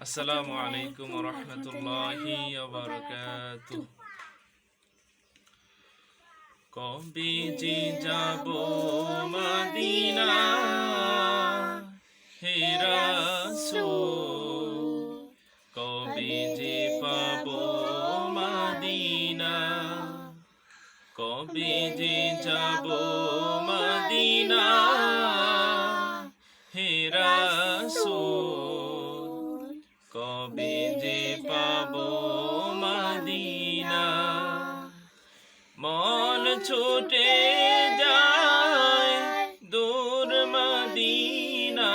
আসসালামু আলাইকুম রহমতুল্লাহি বারাকাতু কবে যে যাব মদিনা হে রাসূল কবে যে পাব মদিনা কবে যে যাব মদিনা হে রাসূল কবে যে পাব মদিনা। মন ছুটে যায় দূর মদিনা।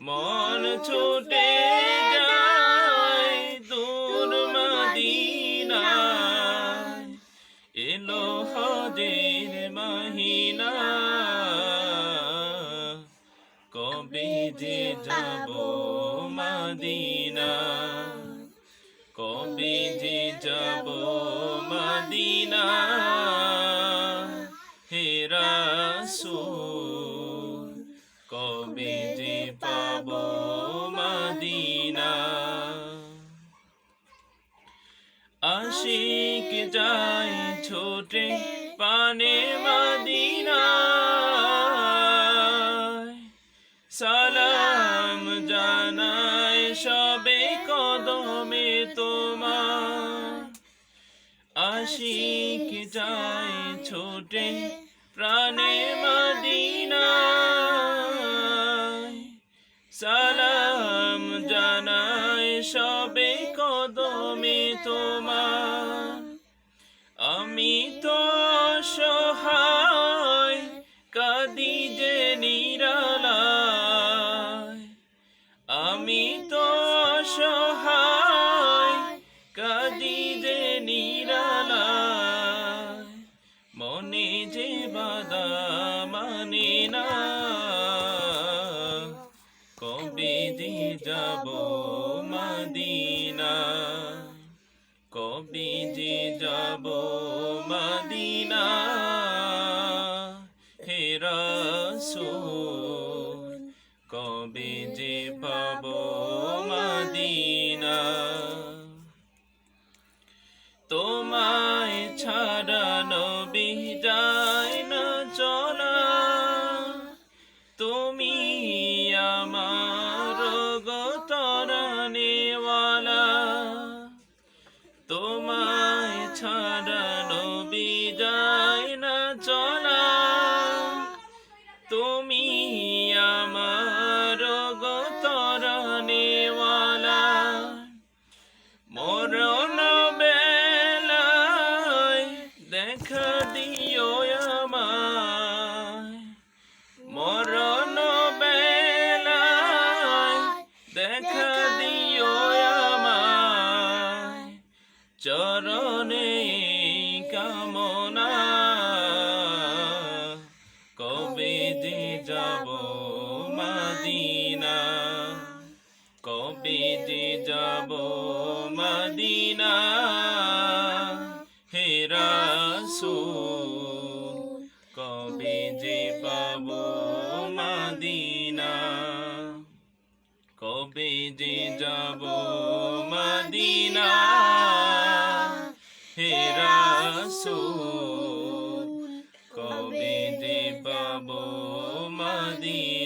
মন ছুটে যায় দূর মদিনা। এলো হজের মহিনা। কবে যে যাব মদিনা। কবে যে যাব মদিনা? হে রাসূল, কবে যে পাব মদিনা? আশিক যায় ছোটে পানে মদিনা। কদমে তোমার আশিক যায় ছোটে প্রাণে মদিনা সালাম জানায় সবে কদমে তোমার আমি তো সহায় কাদি যে নিরালায়। যে নিরালায় মনে যে বাদা মানে না। কবে যে যাব মদিনা? কবে যে যাব মদিনা? হে রাসূল, কবে যে পাব তোমায় ছাড়া নবী না চলা। তুমি আমার গতরানেওয়ালা তোমায় ছাড়া নবী দেখা দিও আমায় মরণ বেলায় দেখা দিও আমায় চরণে কামনা, কবে যে যাব মদিনা, কবে যে যাব মদিনা। রাসূল কবে যে পাব মদিনা? কবে যে যাব মদিনা? হে রাসূল, কবে যে পাব মদিনা?